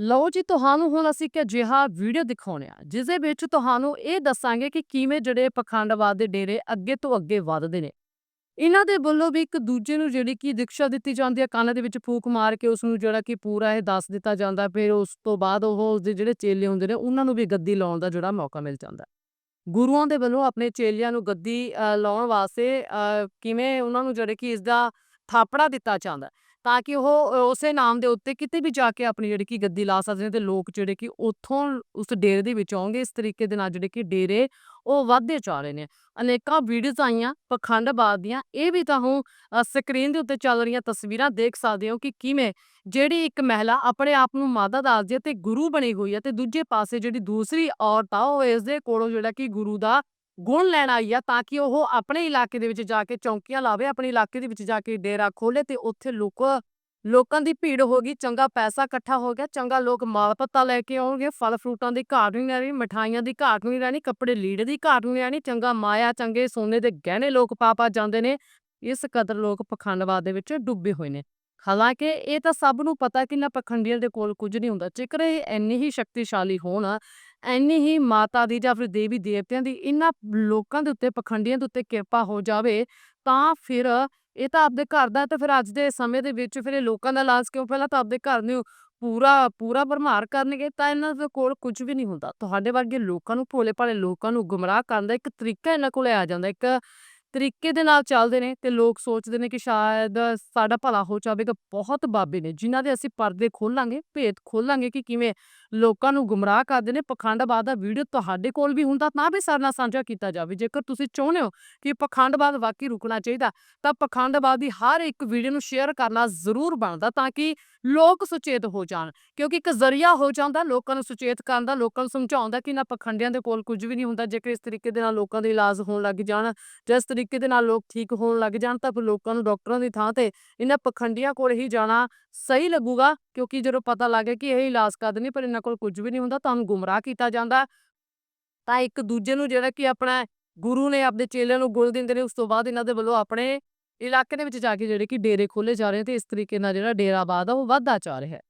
ਲਓ ਜੀ ਤੁਹਾਨੂੰ ਹੁਣ ਅਸੀਂ ਇੱਕ ਅਜਿਹਾ ਵੀਡੀਓ ਦਿਖਾਉਣੇ ਆ ਜਿਸ ਦੇ ਵਿੱਚ ਤੁਹਾਨੂੰ ਇਹ ਦੱਸਾਂਗੇ ਕਿ ਕਿਵੇਂ ਜਿਹੜੇ ਪਖੰਡਵਾਦ ਦੇ ਡੇਰੇ ਅੱਗੇ ਤੋਂ ਅੱਗੇ ਵੱਧਦੇ ਨੇ। ਇਹਨਾਂ ਦੇ ਵੱਲੋਂ ਵੀ ਇੱਕ ਦੂਜੇ ਨੂੰ ਜਿਹੜੀ ਕਿ ਦੀਕਸ਼ਾ ਦਿੱਤੀ ਜਾਂਦੀ ਹੈ ਕੰਨ ਦੇ ਵਿੱਚ ਫੂਕ ਮਾਰ ਕੇ ਉਸ ਨੂੰ ਜਿਹੜਾ ਕਿ ਪੂਰਾ ਇਹ ਦੱਸ ਦਿੱਤਾ ਜਾਂਦਾ ਫਿਰ ਉਸ ਤੋਂ ਬਾਅਦ ਉਹ ਉਸਦੇ ਜਿਹੜੇ ਚੇਲੇ ਹੁੰਦੇ ਨੇ ਉਹਨਾਂ ਨੂੰ ਵੀ ਗੱਦੀ ਲਾਉਣ ਦਾ ਜਿਹੜਾ ਮੌਕਾ ਮਿਲ ਜਾਂਦਾ। ਗੁਰੂਆਂ ਦੇ ਵੱਲੋਂ ਆਪਣੇ ਚੇਲਿਆਂ ਨੂੰ ਗੱਦੀ ਅ, ਲਾਉਣ ਵਾਸਤੇ ਅ, ਕਿਵੇਂ ਉਹਨਾਂ ਨੂੰ ਜਿਹੜੇ ਕਿ ਇਸ ਦਾ ਥਾਪੜਾ ਦਿੱਤਾ ਜਾਂਦਾ। ਤਾਂ ਕਿ ਉਹ ਉਸੇ ਨਾਮ ਦੇ ਉੱਤੇ ਕਿਤੇ ਵੀ ਜਾ ਕੇ ਆਪਣੀ ਜਿਹੜੀ ਕਿ ਗੱਦੀ ਲਾ ਸਕਦੇ ਨੇ ਤੇ ਲੋਕ ਜਿਹੜੇ ਕਿ ਉੱਥੋਂ ਉਸ ਡੇਰੇ ਦੇ ਵਿੱਚ ਆਉਣਗੇ, ਇਸ ਤਰੀਕੇ ਦੇ ਨਾਲ ਜਿਹੜੇ ਕਿ ਡੇਰੇ ਉਹ ਵੱਧਦੇ ਜਾ ਰਹੇ ਨੇ। ਅਨੇਕਾਂ ਵੀਡੀਓਜ਼ ਆਈਆਂ ਪਖੰਡਵਾਦ ਦੀਆਂ, ਇਹ ਵੀ ਤੁਹਾਨੂੰ ਸਕਰੀਨ ਦੇ ਉੱਤੇ ਚੱਲ ਰਹੀਆਂ ਤਸਵੀਰਾਂ ਦੇਖ ਸਕਦੇ ਹੋ ਕਿ ਕਿਵੇਂ ਜਿਹੜੀ ਇੱਕ ਮਹਿਲਾ ਆਪਣੇ ਆਪ ਨੂੰ ਮਾਦਾ ਦੱਸਦੀ ਹੈ ਤੇ ਗੁਰੂ ਬਣੀ ਹੋਈ ਹੈ ਤੇ ਦੂਜੇ ਪਾਸੇ ਜਿਹੜੀ ਦੂਸਰੀ ਔਰਤ ਆ, ਉਹ ਇਸ ਦੇ ਕੋਲੋਂ ਜਿਹੜਾ ਕਿ ਗੁਰੂ ਦਾ ਗੁਣ ਲੈਣ ਆਈ ਆ ਤਾਂ ਕਿ ਉਹ ਆਪਣੇ ਇਲਾਕੇ ਦੇ ਵਿੱਚ ਜਾ ਕੇ ਚੌਂਕੀਆਂ ਲਾਵੇ, ਆਪਣੇ ਇਲਾਕੇ ਦੇ ਵਿੱਚ ਜਾ ਕੇ ਡੇਰਾ ਖੋਲੇ ਤੇ ਉੱਥੇ ਲੋਕ, ਲੋਕਾਂ ਦੀ ਭੀੜ ਹੋ ਗਈ, ਚੰਗਾ ਪੈਸਾ ਇਕੱਠਾ ਹੋ ਗਿਆ, ਚੰਗਾ ਲੋਕ ਮਾਲ ਪੱਤਾ ਲੈ ਕੇ ਆਉਣਗੇ, ਫਲ ਫਰੂਟਾਂ ਦੀ ਘਾਟ ਨਹੀਂ ਰਹਿਣੀ, ਮਠਾਈਆਂ ਦੀ ਘਾਟ ਨਹੀਂ ਰਹਿਣੀ, ਕੱਪੜੇ ਲੀੜੇ ਦੀ ਘਾਟ ਨਹੀਂ ਰਹਿਣੀ, ਚੰਗਾ ਮਾਇਆ, ਚੰਗੇ ਸੋਨੇ ਦੇ ਗਹਿਣੇ ਲੋਕ ਪਾ ਪਾ ਜਾਂਦੇ ਨੇ, ਇਸ ਕਦਰ ਲੋਕ ਪਖੰਡਵਾਦ ਦੇ ਵਿੱਚ ਡੁੱਬੇ ਹੋਏ ਨੇ। ਹਾਲਾਂਕਿ ਇਹ ਤਾਂ ਸਭ ਨੂੰ ਪਤਾ ਕਿ ਨਾ ਪਖੰਡੀਆਂ ਦੇ ਕੋਲ ਕੁਝ ਨਹੀਂ ਹੁੰਦਾ, ਜੇਕਰ ਇਹ ਇੰਨੇ ਹੀ ਸ਼ਕਤੀਸ਼ਾਲੀ ਹੋਣ ਇੰਨੀ ਹੀ ਮਾਤਾ ਦੀ ਜਾਂ ਫਿਰ ਦੇਵੀ ਦੇਵਤਿਆਂ ਦੀ ਇਹਨਾਂ ਲੋਕਾਂ ਦੇ ਉੱਤੇ, ਪਖੰਡੀਆਂ ਦੇ ਉੱਤੇ ਕਿਰਪਾ ਹੋ ਜਾਵੇ, ਤਾਂ ਫਿਰ ਇਹ ਤਾਂ ਆਪਦੇ ਘਰ ਦਾ ਤੇ ਫਿਰ ਅੱਜ ਦੇ ਸਮੇਂ ਦੇ ਵਿੱਚ ਫਿਰ ਇਹ ਲੋਕਾਂ ਦਾ ਇਲਾਜ ਕਿਉਂ ਪਹਿਲਾਂ ਤਾਂ ਆਪਦੇ ਘਰ ਨੂੰ ਪੂਰਾ ਪੂਰਾ ਭਰਮਾਰ ਕਰਨਗੇ, ਤਾਂ ਇਹਨਾਂ ਦੇ ਕੋਲ ਕੁਝ ਵੀ ਨਹੀਂ ਹੁੰਦਾ। ਤੁਹਾਡੇ ਵਰਗੇ ਲੋਕਾਂ ਨੂੰ ਭੋਲੇ ਭਾਲੇ ਲੋਕਾਂ ਨੂੰ ਗੁੰਮਰਾਹ ਕਰਨ ਦਾ ਇੱਕ ਤਰੀਕਾ ਇਹਨਾਂ ਕੋਲੇ ਆ ਜਾਂਦਾ, ਇੱਕ ਤਰੀਕੇ ਦੇ ਨਾਲ ਚੱਲਦੇ ਨੇ ਤੇ ਲੋਕ ਸੋਚਦੇ ਨੇ ਕਿ ਸ਼ਾਇਦ ਸਾਡਾ ਭਲਾ ਹੋ ਜਾਵੇਗਾ। ਬਹੁਤ ਬਾਬੇ ਨੇ ਜਿਨ੍ਹਾਂ ਦੇ ਅਸੀਂ ਪਰਦੇ ਖੋਲਾਂਗੇ, ਭੇਤ ਖੋਲਾਂਗੇ ਕਿ ਕਿਵੇਂ ਲੋਕਾਂ ਨੂੰ ਗੁੰਮਰਾਹ ਕਰਦੇ ਨੇ। ਪਖੰਡਵਾਦ ਦਾ ਵੀਡੀਓ ਤੁਹਾਡੇ ਕੋਲ ਵੀ ਹੁੰਦਾ ਤਾਂ ਵੀ ਸਾਡੇ ਨਾਲ ਸਾਂਝਾ ਕੀਤਾ ਜਾਵੇ। ਜੇਕਰ ਤੁਸੀਂ ਚਾਹੁੰਦੇ ਹੋ ਕਿ ਪਖੰਡਵਾਦ ਵਾਕਈ ਰੁਕਣਾ ਚਾਹੀਦਾ, ਤਾਂ ਪਖੰਡਵਾਦ ਦੀ ਹਰ ਇੱਕ ਵੀਡੀਓ ਨੂੰ ਸ਼ੇਅਰ ਕਰਨਾ ਜ਼ਰੂਰ ਬਣਦਾ ਤਾਂ ਕਿ ਲੋਕ ਸੁਚੇਤ ਹੋ ਜਾਣ। ਕਿਉਂਕਿ ਇੱਕ ਜ਼ਰੀਆ ਹੋ ਜਾਂਦਾ, ਲੋਕਾਂ ਨੂੰ ਸੁਚੇਤ ਕਰਨ ਦਾ, ਲੋਕਾਂ ਨੂੰ ਸਮਝਾਉਂਦਾ ਕਿ ਨਾ ਪਖੰਡਿਆਂ ਦੇ ਕੋਲ ਕੁਝ ਵੀ ਨਹੀਂ ਹੁੰਦਾ। ਜੇਕਰ ਇਸ ਤਰੀਕੇ ਦੇ ਨਾਲ ਲੋਕਾਂ ਦੇ ਇਲਾਜ ਹੋਣ ਲੱਗ ਜਾਣ ਜਿਸ ਤਰੀਕੇ ਦੇ ਨਾਲ ਲੋਕ ਠੀਕ ਹੋਣ ਲੱਗ ਜਾਣ ਤਾਂ ਫਿਰ ਲੋਕਾਂ ਨੂੰ ਡਾਕਟਰਾਂ ਦੀ ਥਾਂ ਤੇ ਇਹਨਾਂ ਪਖੰਡੀਆਂ ਕੋਲ ਹੀ ਜਾਣਾ ਸਹੀ ਲੱਗੂਗਾ। ਕਿਉਂਕਿ ਜਦੋਂ ਪਤਾ ਲੱਗੇ ਕਿ ਇਹ ਇਲਾਜ ਕਰਦੇ ਨਹੀਂ ਪਰ ਇਹਨਾਂ ਕੋਲ ਕੁਝ ਵੀ ਨਹੀਂ ਹੁੰਦਾ ਤੁਹਾਨੂੰ ਗੁੰਮਰਾਹ ਕੀਤਾ ਜਾਂਦਾ। ਤਾਂ ਇੱਕ ਦੂਜੇ ਨੂੰ ਜਿਹੜਾ ਕਿ ਆਪਣਾ ਗੁਰੂ ਨੇ ਆਪਣੇ ਚੇਲਿਆਂ ਨੂੰ ਗੁਣ ਦਿੰਦੇ ਨੇ, ਉਸ ਤੋਂ ਬਾਅਦ ਇਹਨਾਂ ਦੇ ਵੱਲੋਂ ਆਪਣੇ ਇਲਾਕੇ ਦੇ ਵਿੱਚ ਜਾ ਕੇ ਜਿਹੜੇ ਕਿ ਡੇਰੇ ਖੋਲੇ ਜਾ ਰਹੇ ਤੇ ਇਸ ਤਰੀਕੇ ਨਾਲ ਜਿਹੜਾ ਡੇਰਾਬਾਦ ਆ, ਉਹ ਵੱਧਦਾ ਜਾ ਰਿਹਾ ਹੈ।